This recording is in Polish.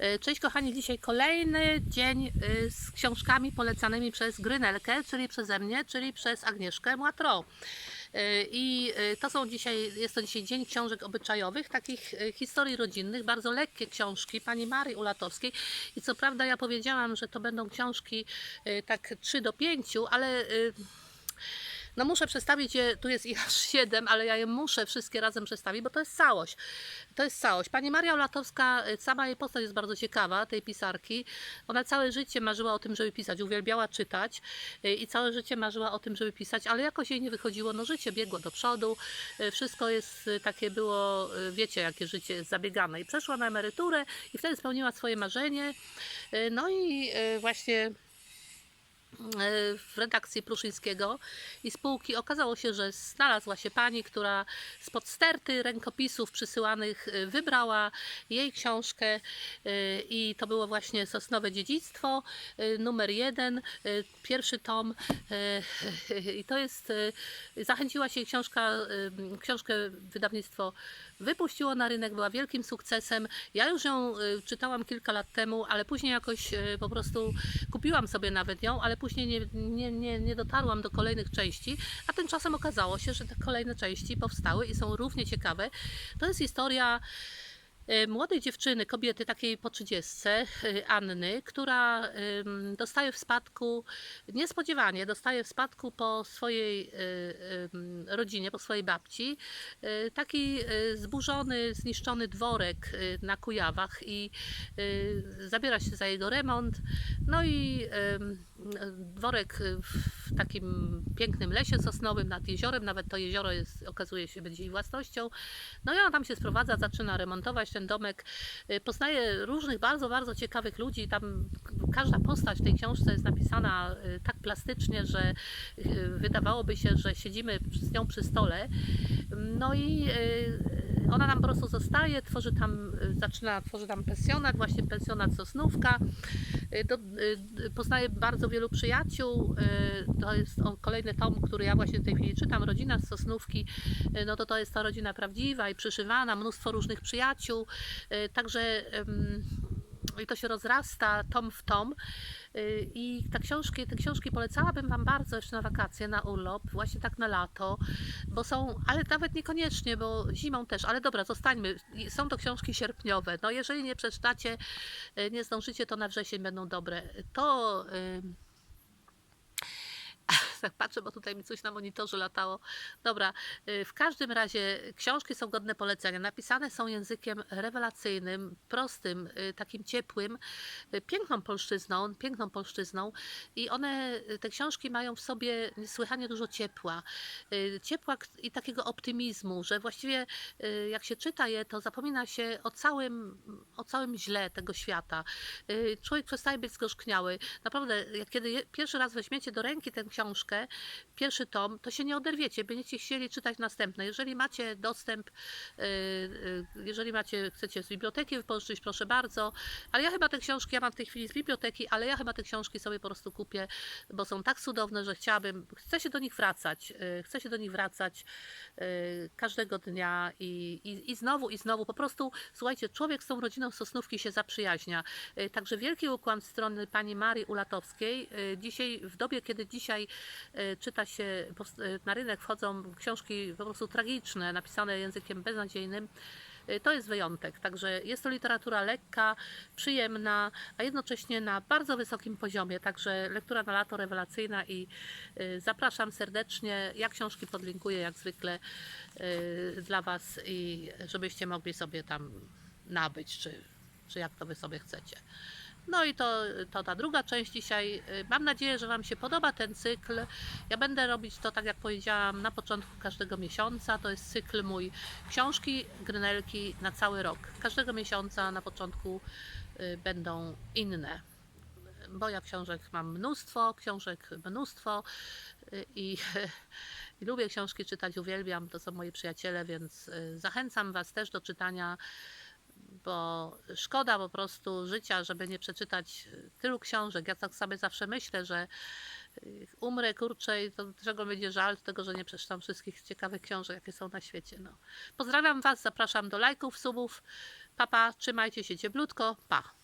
E, Cześć kochani, dzisiaj kolejny dzień e, z książkami polecanymi przez Grynelkę, czyli przeze mnie, czyli przez Agnieszkę Młatro. E, I to są dzisiaj, jest to dzisiaj dzień książek obyczajowych, takich historii rodzinnych, bardzo lekkie książki pani Marii Ulatowskiej. I co prawda ja powiedziałam, że to będą książki tak 3 do 5, ale no muszę przedstawić je, tu jest ich aż 7, ale ja je muszę wszystkie razem przedstawić, bo to jest całość. To jest całość. Pani Maria Olatowska, y, sama jej postać jest bardzo ciekawa, tej pisarki. Ona całe życie marzyła o tym, żeby pisać, uwielbiała czytać y, i całe życie marzyła o tym, żeby pisać, ale jakoś jej nie wychodziło. No życie biegło do przodu, y, wszystko jest takie było, wiecie, jakie życie jest zabiegane. I przeszła na emeryturę i wtedy spełniła swoje marzenie. No i właśnie w redakcji Pruszyńskiego i spółki okazało się, że znalazła się pani, która spod sterty rękopisów przysyłanych y, wybrała jej książkę y, i to było właśnie Sosnowe Dziedzictwo y, numer jeden, pierwszy tom i to jest, zachęciła się książka, książkę wydawnictwo wypuściło na rynek, była wielkim sukcesem. Ja już ją czytałam kilka lat temu, ale później jakoś po prostu kupiłam sobie nawet ją, ale później nie, nie, nie, nie dotarłam do kolejnych części, a tymczasem okazało się, że te kolejne części powstały i są równie ciekawe. To jest historia młodej dziewczyny, kobiety takiej po trzydziestce, y, Anny, która dostaje w spadku, niespodziewanie dostaje w spadku po swojej y, rodzinie, po swojej babci, y, taki y, zburzony, zniszczony dworek y, na Kujawach i y, zabiera się za jego remont. No i dworek y, w takim pięknym lesie sosnowym nad jeziorem, nawet to jezioro jest, okazuje się być jej własnością. No i ona tam się sprowadza, zaczyna remontować ten domek. Y, Poznaje różnych bardzo, bardzo ciekawych ludzi. Tam każda postać w tej książce jest napisana y, tak plastycznie, że y, wydawałoby się, że siedzimy z nią przy stole. No i ona tam po prostu zostaje, tworzy tam, y, zaczyna, tworzy tam pensjonat, właśnie pensjonat Sosnówka. Y, Do, y, poznaje bardzo wielu przyjaciół. To jest kolejny tom, który ja właśnie w tej chwili czytam, Rodzina z Sosnówki. No to to jest ta rodzina prawdziwa i przyszywana, mnóstwo różnych przyjaciół. Także i to się rozrasta tom w tom. Y, I te książki, te książki polecałabym Wam bardzo jeszcze na wakacje, na urlop, właśnie tak na lato, bo są, ale nawet niekoniecznie, bo zimą też, ale dobra, zostańmy. Są to książki sierpniowe. No jeżeli nie przeczytacie, y, nie zdążycie, to na wrzesień będą dobre. To. y, Tak patrzę, bo tutaj mi coś na monitorze latało. Dobra, y, w każdym razie książki są godne polecenia. Napisane są językiem rewelacyjnym, prostym, y, takim ciepłym, y, piękną polszczyzną, piękną polszczyzną i one, te książki mają w sobie niesłychanie dużo ciepła. Ciepła i takiego optymizmu, że właściwie jak się czyta je, to zapomina się o całym, o całym źle tego świata. Człowiek przestaje być zgorzkniały. Naprawdę, jak kiedy pierwszy raz weźmiecie do ręki tę książkę, pierwszy tom, to się nie oderwiecie, będziecie chcieli czytać następne. Jeżeli macie dostęp, y, y, jeżeli macie, chcecie z biblioteki wypożyczyć, proszę bardzo, ale ja chyba te książki, ja mam w tej chwili z biblioteki, ale ja chyba te książki sobie po prostu kupię, bo są tak cudowne, że chciałabym, chcę się do nich wracać, y, chcę się do nich wracać każdego dnia i, i, i znowu, i znowu, po prostu, słuchajcie, człowiek z tą rodziną Sosnówki się zaprzyjaźnia. Także wielki ukłon strony pani Marii Ulatowskiej. Dzisiaj, w dobie, kiedy dzisiaj czyta się, y, na rynek wchodzą książki po prostu tragiczne, napisane językiem beznadziejnym, y, to jest wyjątek. Także jest to literatura lekka, przyjemna, a jednocześnie na bardzo wysokim poziomie. Także lektura na lato rewelacyjna i zapraszam serdecznie. Ja książki podlinkuję jak zwykle dla Was i żebyście mogli sobie tam nabyć, czy, czy jak to Wy sobie chcecie. No i to, to ta druga część dzisiaj. Y, Mam nadzieję, że Wam się podoba ten cykl. Ja będę robić to, tak jak powiedziałam, na początku każdego miesiąca. To jest cykl mój książki, grynelki na cały rok. Każdego miesiąca na początku y, będą inne. Bo ja książek mam mnóstwo, książek mnóstwo y, i, i lubię książki czytać, uwielbiam. To są moi przyjaciele, więc zachęcam Was też do czytania bo szkoda po prostu życia, żeby nie przeczytać tylu książek. Ja tak sobie zawsze myślę, że y, umrę kurczę i to czego będzie żal, tego, że nie przeczytam wszystkich ciekawych książek, jakie są na świecie. No. Pozdrawiam Was, zapraszam do lajków, subów. Papa, trzymajcie się cieplutko. Pa!